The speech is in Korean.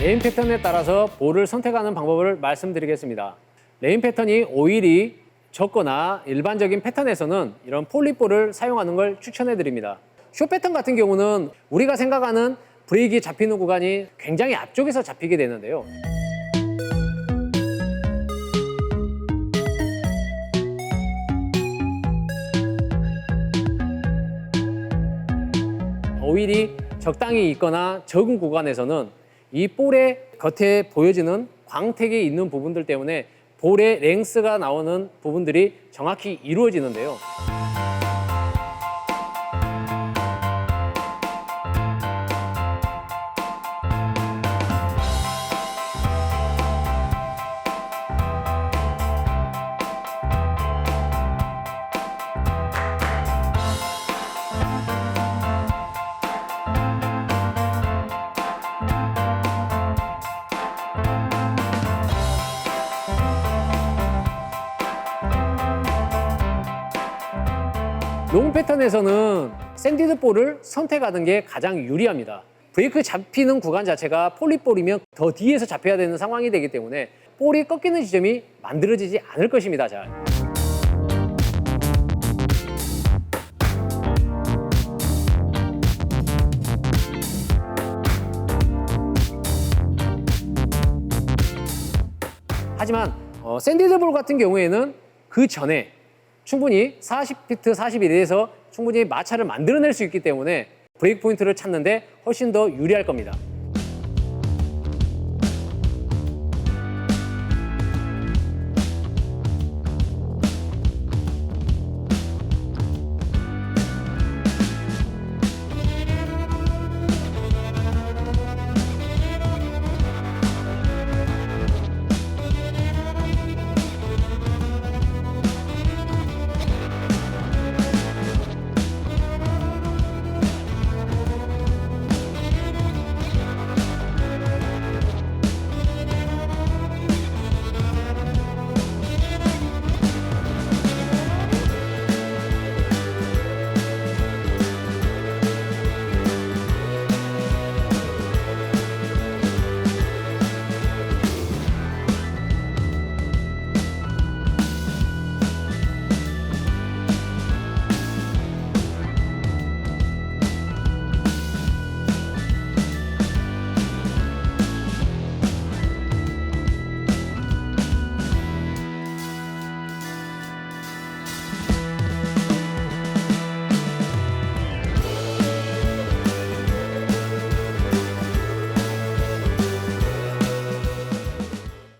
레인 패턴에 따라서 볼을 선택하는 방법을 말씀드리겠습니다. 레인 패턴이 오일이 적거나 일반적인 패턴에서는 이런 폴리볼을 사용하는 걸 추천해 드립니다. 쇼 패턴 같은 경우는 우리가 생각하는 브레이크가 잡히는 구간이 굉장히 앞쪽에서 잡히게 되는데요. 오일이 적당히 있거나 적은 구간에서는 이 볼의 겉에 보여지는 광택이 있는 부분들 때문에 볼의 랭스가 나오는 부분들이 정확히 이루어지는데요. 롱 패턴에서는 샌디드 볼을 선택하는 게 가장 유리합니다. 브레이크 잡히는 구간 자체가 폴리볼이면 더 뒤에서 잡혀야 되는 상황이 되기 때문에 볼이 꺾이는 지점이 만들어지지 않을 것입니다. 잘. 하지만 어, 샌디드볼 같은 경우에는 그 전에 충분히 40피트, 41에서 충분히 마찰을 만들어낼 수 있기 때문에 브레이크 포인트를 찾는데 훨씬 더 유리할 겁니다.